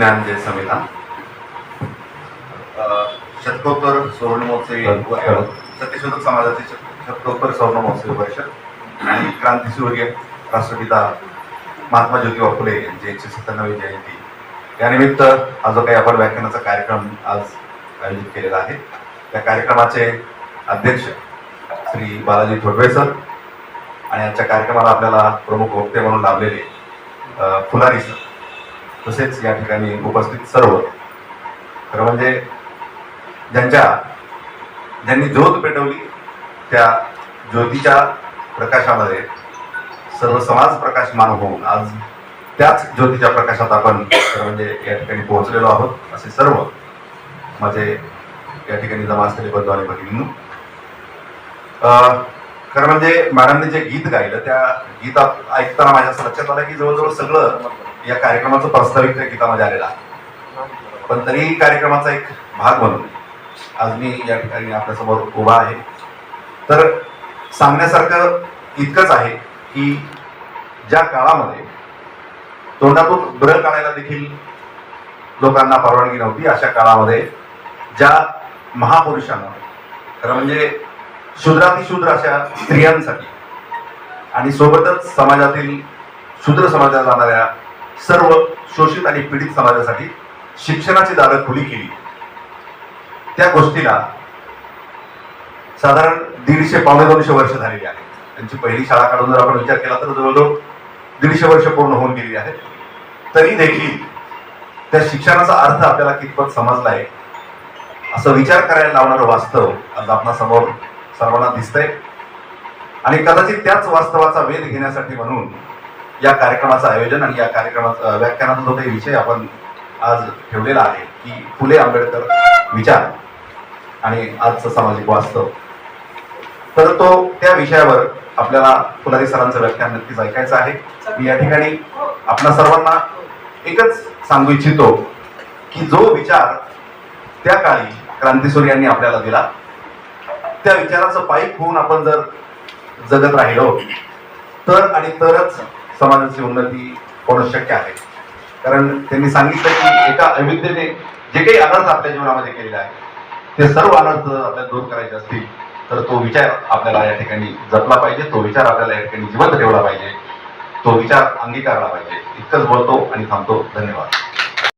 विज्ञान जय संविधान. शतकोत्तर सुवर्ण महोत्सवी सत्यशोधक समाजाचे शत- शतकोत्तर सुवर्ण महोत्सवी परिषद आणि क्रांतीसूर्य राष्ट्रपिता महात्मा ज्योतिबा फुले यांची एकशे सत्त्याण्णवी जयंती. यानिमित्त हा जो काही आपण व्याख्यानाचा कार्यक्रम आज आयोजित केलेला आहे त्या कार्यक्रमाचे अध्यक्ष श्री बालाजी थोडवे सर आणि आजच्या कार्यक्रमाला आपल्याला प्रमुख वक्ते म्हणून लाभलेले फुलारी सर. तसेच या ठिकाणी उपस्थित सर्व. खरं म्हणजे ज्यांच्या ज्यांनी ज्योत पेटवली त्या ज्योतीच्या प्रकाशामध्ये सर्व समाज प्रकाशमान होऊन आज त्याच ज्योतीच्या प्रकाशात आपण खरं म्हणजे या ठिकाणी पोहोचलेलो आहोत असे सर्व माझे या ठिकाणी जमा असलेले बंधू आणि भगिनींनो. अं, खरं म्हणजे मॅडमने जे गीत गायलं त्या गीतात ऐकताना माझ्या असं लक्षात आलं की जवळजवळ सगळं या कार्यक्रमाचं प्रस्ताविक त्या गीतामध्ये आलेलं आहे. पण तरीही कार्यक्रमाचा एक भाग म्हणून आज मी या ठिकाणी आपल्यासमोर उभा आहे. तर सांगण्यासारखं इतकंच आहे की ज्या काळामध्ये तोंडातून ब्र काढायला देखील लोकांना परवानगी नव्हती अशा काळामध्ये ज्या महापुरुषांना खरं म्हणजे शूद्रातिशूद्र अशा स्त्रियांसाठी आणि सोबतच समाजातील शूद्र समाजात जाणाऱ्या सर्व शोषित आणि पीडित समाजासाठी शिक्षणाची दारं खुली केली. त्या गोष्टीला साधारण दीडशे पावणे दोनशे वर्ष झालेली आहेत. त्यांची पहिली शाळा काढून जर आपण विचार केला तर जवळजवळ दीडशे वर्ष पूर्ण होऊन गेलेली आहेत. तरी देखील त्या शिक्षणाचा अर्थ आपल्याला कितपत समजला आहे असं विचार करायला लावणारं वास्तव आज आपणा समोर सर्वांना दिसतंय. आणि कदाचित त्याच वास्तवाचा वेध घेण्यासाठी म्हणून या कार्यक्रमाचं आयोजन आणि या कार्यक्रमाचा व्याख्यानाचा जो काही विषय आपण आज ठेवलेला आहे की फुले आंबेडकर विचार आणि आजचं सामाजिक वास्तव. तर तो त्या विषयावर आपल्याला फुलारी सरांचं व्याख्यान नक्कीच ऐकायचं आहे. मी या ठिकाणी आपल्या सर्वांना एकच सांगू इच्छितो की जो विचार त्या काळी क्रांतीसूर यांनी आपल्याला दिला त्या विचाराचं पाईप होऊन आपण जर जगत राहिलो तर आणि तरच समाजाची उन्नती होणं शक्य आहे. कारण त्यांनी सांगितलं की एका अविद्येने जे काही अनर्थ आपल्या जीवनामध्ये केलेले आहे ते सर्व अनर्थ आपल्याला दूर करायचे असतील तर तो विचार आपल्याला या ठिकाणी जपला पाहिजे तो विचार आपल्याला या ठिकाणी जिवंत ठेवला पाहिजे तो विचार अंगीकारला पाहिजे. इतकंच बोलतो आणि थांबतो. धन्यवाद.